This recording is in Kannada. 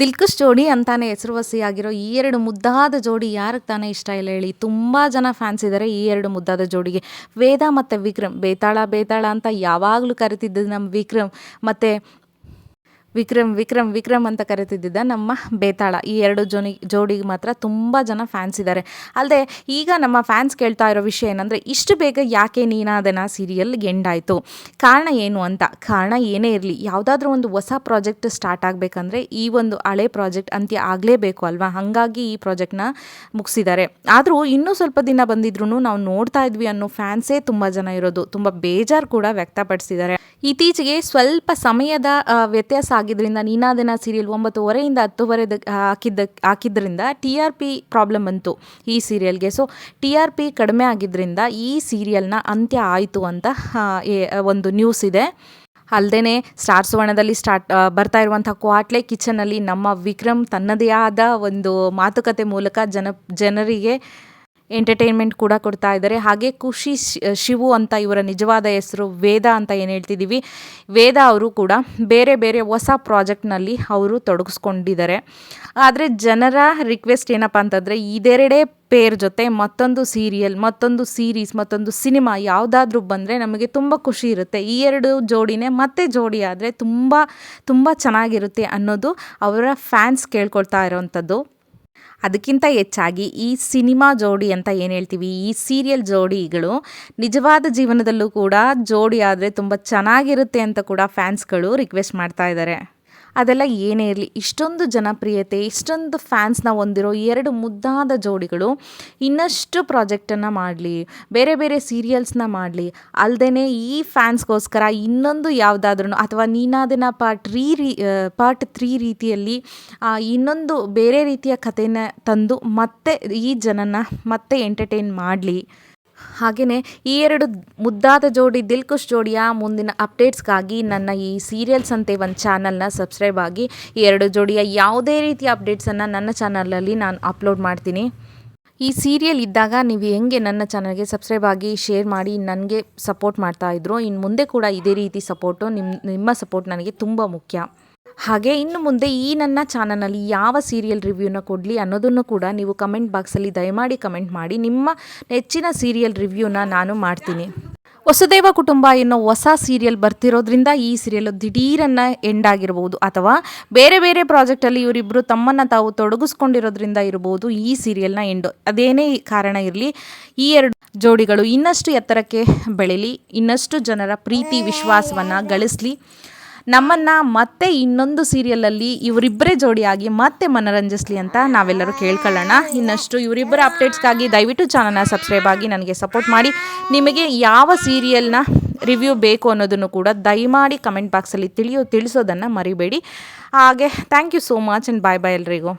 ದಿಲ್ಕುಶ್ ಜೋಡಿ ಅಂತಾನೆ ಹೆಸರುವಾಸಿಯಾಗಿರೋ ಈ ಎರಡು ಮುದ್ದಾದ ಜೋಡಿ ಯಾರಿಗೆ ತಾನೇ ಇಷ್ಟ ಇಲ್ಲ ಹೇಳಿ. ತುಂಬ ಜನ ಫ್ಯಾನ್ಸ್ ಇದ್ದಾರೆ ಈ ಎರಡು ಮುದ್ದಾದ ಜೋಡಿಗೆ. ವೇದ ಮತ್ತು ವಿಕ್ರಮ್, ಬೇತಾಳ ಬೇತಾಳ ಅಂತ ಯಾವಾಗಲೂ ಕರಿತಿದ್ದು ನಮ್ಮ ವಿಕ್ರಮ್ ಮತ್ತು ವಿಕ್ರಮ್ ವಿಕ್ರಮ್ ವಿಕ್ರಮ್ ಅಂತ ಕರಿತಿದ್ದ ನಮ್ಮ ಬೇತಾಳ. ಈ ಎರಡು ಜೋನಿ ಜೋಡಿಗೆ ಮಾತ್ರ ತುಂಬ ಜನ ಫ್ಯಾನ್ಸ್ ಇದ್ದಾರೆ ಅಲ್ಲದೆ ಈಗ ನಮ್ಮ ಫ್ಯಾನ್ಸ್ ಕೇಳ್ತಾ ಇರೋ ವಿಷಯ ಏನಂದರೆ, ಇಷ್ಟು ಬೇಗ ಯಾಕೆ ನೀನಾದನ ಸೀರಿಯಲ್ ಎಂಡಾಯಿತು ಕಾರಣ ಏನು ಅಂತ? ಕಾರಣ ಏನೇ ಇರಲಿ, ಯಾವುದಾದ್ರೂ ಒಂದು ಹೊಸ ಪ್ರಾಜೆಕ್ಟ್ ಸ್ಟಾರ್ಟ್ ಆಗಬೇಕಂದ್ರೆ ಈ ಒಂದು ಹಳೆ ಪ್ರಾಜೆಕ್ಟ್ ಅಂತ್ಯ ಆಗಲೇಬೇಕು ಅಲ್ವಾ? ಹಾಗಾಗಿ ಈ ಪ್ರಾಜೆಕ್ಟ್ನ ಮುಗಿಸಿದ್ದಾರೆ. ಆದರೂ ಇನ್ನೂ ಸ್ವಲ್ಪ ದಿನ ಬಂದಿದ್ರು ನಾವು ನೋಡ್ತಾ ಇದ್ವಿ ಅನ್ನೋ ಫ್ಯಾನ್ಸೇ ತುಂಬ ಜನ ಇರೋದು. ತುಂಬ ಬೇಜಾರು ಕೂಡ ವ್ಯಕ್ತಪಡಿಸಿದ್ದಾರೆ. ಇತ್ತೀಚೆಗೆ ಸ್ವಲ್ಪ ಸಮಯದ ವ್ಯತ್ಯಾಸ ಆಗಿದ್ದರಿಂದ ನೀನಾದನ ಸೀರಿಯಲ್ ಒಂಬತ್ತುವರೆಯಿಂದ ಹತ್ತುವರೆ ಹಾಕಿದ್ದ ಹಾಕಿದ್ದರಿಂದ ಟಿ ಆರ್ ಪಿ ಪ್ರಾಬ್ಲಮ್ ಬಂತು ಈ ಸೀರಿಯಲ್ಗೆ ಸೊ ಟಿ ಆರ್ ಪಿ ಕಡಿಮೆ ಆಗಿದ್ದರಿಂದ ಈ ಸೀರಿಯಲ್ನ ಅಂತ್ಯ ಆಯಿತು ಅಂತ ಒಂದು ನ್ಯೂಸ್ ಇದೆ. ಅಲ್ಲದೆ ಸ್ಟಾರ್ ಸುವರ್ಣದಲ್ಲಿ ಸ್ಟಾರ್ಟ್ ಬರ್ತಾ ಇರುವಂಥ ಕ್ವಾಟ್ಲೆ ಕಿಚನಲ್ಲಿ ನಮ್ಮ ವಿಕ್ರಮ್ ತನ್ನದೇ ಆದ ಒಂದು ಮಾತುಕತೆ ಮೂಲಕ ಜನ, ಜನರಿಗೆ ಎಂಟರ್ಟೈನ್ಮೆಂಟ್ ಕೂಡ ಕೊಡ್ತಾ ಇದ್ದಾರೆ. ಹಾಗೆ ಖುಷಿ ಶಿವು ಅಂತ ಇವರ ನಿಜವಾದ ಹೆಸರು ವೇದ ಅಂತ ಏನು ಹೇಳ್ತಿದ್ದೀವಿ ವೇದ ಅವರು ಕೂಡ ಬೇರೆ ಬೇರೆ ಹೊಸ ಪ್ರಾಜೆಕ್ಟ್ನಲ್ಲಿ ಅವರು ತೊಡಗಿಸ್ಕೊಂಡಿದ್ದಾರೆ. ಆದರೆ ಜನರ ರಿಕ್ವೆಸ್ಟ್ ಏನಪ್ಪ ಅಂತಂದರೆ ಇದೆರಡೇ ಪೇರ್ ಜೊತೆ ಮತ್ತೊಂದು ಸೀರಿಯಲ್, ಮತ್ತೊಂದು ಸೀರೀಸ್, ಮತ್ತೊಂದು ಸಿನಿಮಾ ಯಾವುದಾದ್ರೂ ಬಂದರೆ ನಮಗೆ ತುಂಬ ಖುಷಿ ಇರುತ್ತೆ. ಈ ಎರಡು ಜೋಡಿನೇ ಮತ್ತೆ ಜೋಡಿ ಆದರೆ ತುಂಬ ತುಂಬ ಚೆನ್ನಾಗಿರುತ್ತೆ ಅನ್ನೋದು ಅವರ ಫ್ಯಾನ್ಸ್ ಕೇಳ್ಕೊಳ್ತಾ ಇರೋವಂಥದ್ದು ಅದಕ್ಕಿಂತ ಹೆಚ್ಚಾಗಿ ಈ ಸಿನಿಮಾ ಜೋಡಿ ಅಂತ ಏನು ಹೇಳ್ತೀವಿ, ಈ ಸೀರಿಯಲ್ ಜೋಡಿಗಳು ನಿಜವಾದ ಜೀವನದಲ್ಲೂ ಕೂಡ ಜೋಡಿ ಆದರೆ ತುಂಬ ಚೆನ್ನಾಗಿರುತ್ತೆ ಅಂತ ಕೂಡ ಫ್ಯಾನ್ಸ್ಗಳು ರಿಕ್ವೆಸ್ಟ್ ಮಾಡ್ತಾ ಇದ್ದಾರೆ ಅದೆಲ್ಲ ಏನೇ ಇರಲಿ, ಇಷ್ಟೊಂದು ಜನಪ್ರಿಯತೆ, ಇಷ್ಟೊಂದು ಫ್ಯಾನ್ಸ್ನ ಹೊಂದಿರೋ ಎರಡು ಮುದ್ದಾದ ಜೋಡಿಗಳು ಇನ್ನಷ್ಟು ಪ್ರಾಜೆಕ್ಟನ್ನು ಮಾಡಲಿ, ಬೇರೆ ಬೇರೆ ಸೀರಿಯಲ್ಸ್ನ ಮಾಡಲಿ. ಅಲ್ಲದೆ ಈ ಫ್ಯಾನ್ಸ್ಗೋಸ್ಕರ ಇನ್ನೊಂದು ಯಾವುದಾದ್ರೂ ಅಥವಾ ನೀನಾದನ ಪಾರ್ಟ್ ರೀ ರೀ ಪಾರ್ಟ್ ತ್ರೀ ರೀತಿಯಲ್ಲಿ ಇನ್ನೊಂದು ಬೇರೆ ರೀತಿಯ ಕಥೆನ ತಂದು ಮತ್ತೆ ಈ ಜನನ ಮತ್ತೆ ಎಂಟರ್ಟೈನ್ ಮಾಡಲಿ. ಹಾಗೆಯೇ ಈ ಎರಡು ಮುದ್ದಾದ ಜೋಡಿ ದಿಲ್ಕುಶ್ ಜೋಡಿಯ ಮುಂದಿನ ಅಪ್ಡೇಟ್ಸ್ಗಾಗಿ ನನ್ನ ಈ ಸೀರಿಯಲ್ಸ್ ಅಂತೆ ಒಂದು ಚಾನಲ್ನ ಸಬ್ಸ್ಕ್ರೈಬ್ ಆಗಿ ಈ ಎರಡು ಜೋಡಿಯ ಯಾವುದೇ ರೀತಿಯ ಅಪ್ಡೇಟ್ಸನ್ನು ನನ್ನ ಚಾನಲಲ್ಲಿ ನಾನು ಅಪ್ಲೋಡ್ ಮಾಡ್ತೀನಿ. ಈ ಸೀರಿಯಲ್ ಇದ್ದಾಗ ನೀವು ಹೆಂಗೆ ನನ್ನ ಚಾನಲ್ಗೆ ಸಬ್ಸ್ಕ್ರೈಬ್ ಆಗಿ ಶೇರ್ ಮಾಡಿ ನನಗೆ ಸಪೋರ್ಟ್ ಮಾಡ್ತಾಯಿದ್ರು ಇನ್ನು ಮುಂದೆ ಕೂಡ ಇದೇ ರೀತಿ ಸಪೋರ್ಟು ನಿಮ್ಮ ನಿಮ್ಮ ಸಪೋರ್ಟ್ ನನಗೆ ತುಂಬ ಮುಖ್ಯ. ಹಾಗೆ ಇನ್ನು ಮುಂದೆ ಈ ನನ್ನ ಚಾನಲಲ್ಲಿ ಯಾವ ಸೀರಿಯಲ್ ರಿವ್ಯೂನ ಕೊಡಲಿ ಅನ್ನೋದನ್ನು ಕೂಡ ನೀವು ಕಮೆಂಟ್ ಬಾಕ್ಸಲ್ಲಿ ದಯಮಾಡಿ ಕಮೆಂಟ್ ಮಾಡಿ. ನಿಮ್ಮ ನೆಚ್ಚಿನ ಸೀರಿಯಲ್ ರಿವ್ಯೂನ ನಾನು ಮಾಡ್ತೀನಿ. ವಸುದೇವ ಕುಟುಂಬ ಎನ್ನೋ ಹೊಸ ಸೀರಿಯಲ್ ಬರ್ತಿರೋದ್ರಿಂದ ಈ ಸೀರಿಯಲ್ ದಿಢೀರನ್ನು ಎಂಡ್ ಆಗಿರ್ಬೋದು ಅಥವಾ ಬೇರೆ ಬೇರೆ ಪ್ರಾಜೆಕ್ಟಲ್ಲಿ ಇವರಿಬ್ಬರು ತಮ್ಮನ್ನು ತಾವು ತೊಡಗಿಸ್ಕೊಂಡಿರೋದ್ರಿಂದ ಇರ್ಬೋದು ಈ ಸೀರಿಯಲ್ನ ಎಂಡು. ಅದೇನೇ ಕಾರಣ ಇರಲಿ, ಈ ಎರಡು ಜೋಡಿಗಳು ಇನ್ನಷ್ಟು ಎತ್ತರಕ್ಕೆ ಬೆಳೀಲಿ, ಇನ್ನಷ್ಟು ಜನರ ಪ್ರೀತಿ, ವಿಶ್ವಾಸವನ್ನು ಗಳಿಸಲಿ. ನಮ್ಮನ್ನು ಮತ್ತೆ ಇನ್ನೊಂದು ಸೀರಿಯಲಲ್ಲಿ ಇವರಿಬ್ಬರೇ ಜೋಡಿಯಾಗಿ ಮತ್ತೆ ಮನರಂಜಿಸಲಿ ಅಂತ ನಾವೆಲ್ಲರೂ ಕೇಳ್ಕೊಳ್ಳೋಣ. ಇನ್ನಷ್ಟು ಇವರಿಬ್ಬರ ಅಪ್ಡೇಟ್ಸ್ಗಾಗಿ ದಯವಿಟ್ಟು ಚಾನಲ್ನ ಸಬ್ಸ್ಕ್ರೈಬ್ ಆಗಿ ನನಗೆ ಸಪೋರ್ಟ್ ಮಾಡಿ. ನಿಮಗೆ ಯಾವ ಸೀರಿಯಲ್ನ ರಿವ್ಯೂ ಬೇಕು ಅನ್ನೋದನ್ನು ಕೂಡ ದಯಮಾಡಿ ಕಮೆಂಟ್ ಬಾಕ್ಸಲ್ಲಿ ತಿಳಿಯೋ ತಿಳಿಸೋದನ್ನು ಮರಿಬೇಡಿ. ಹಾಗೆ thank you so much and bye bye ಎಲ್ರಿಗೂ.